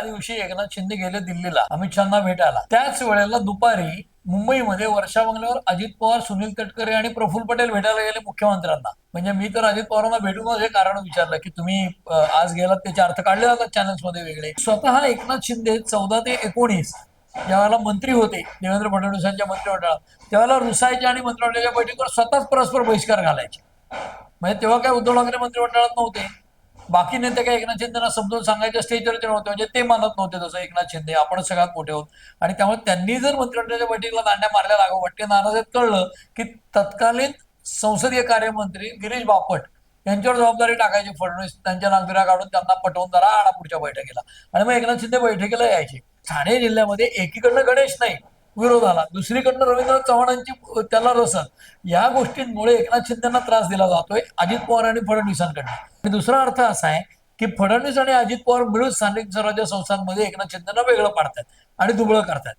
त्या दिवशी एकनाथ शिंदे गेले दिल्लीला अमित शहाना भेटायला. त्याच वेळेला दुपारी मुंबईमध्ये वर्षा बंगल्यावर अजित पवार सुनील तटकरे आणि प्रफुल्ल पटेल भेटायला गेले मुख्यमंत्र्यांना. म्हणजे मी तर अजित पवारांना भेटूनच हे कारण विचारलं की तुम्ही आज गेलात त्याचे अर्थ काढले जातात चॅनल्समध्ये वेगळे. स्वतः एकनाथ शिंदे चौदा ते एकोणीस ज्यावेळेला मंत्री होते देवेंद्र फडणवीसांच्या मंत्रिमंडळात त्यावेळेला रुसायचे आणि मंत्रिमंडळाच्या बैठकीवर स्वतःच परस्पर बहिष्कार घालायचे. म्हणजे तेव्हा काय उद्धव ठाकरे मंत्रिमंडळात नव्हते. बाकी नेते काय एकनाथ शिंदेना समजून सांगायच्या स्टेजवरती नव्हते म्हणजे ते मानत नव्हते तसं एकनाथ शिंदे आपण सगळ्यात मोठे आहोत. आणि त्यामुळे त्यांनी जर मंत्रिमंडळाच्या बैठकीला दांड्या मारल्या लागो वाटते नाराज कळलं की तत्कालीन संसदीय कार्यमंत्री गिरीश बापट यांच्यावर जबाबदारी टाकायची फडणवीस त्यांच्या नागरिका काढून त्यांना पटवून जरा आणा पुढच्या बैठकीला. आणि मग एकनाथ शिंदे बैठकीला यायचे. ठाणे जिल्ह्यामध्ये एकीकडनं गणेश विरोध आला. दुसरीकडनं रवींद्र चव्हाणांची त्याला रसद या गोष्टींमुळे एकनाथ शिंदेना त्रास दिला जातोय अजित पवार आणि फडणवीसांकडनं. आणि दुसरा अर्थ असा आहे की फडणवीस आणि अजित पवार मिळून स्थानिक स्वराज्य संस्थांमध्ये एकनाथ शिंदेना वेगळं पाडतात आणि दुबळं करतात.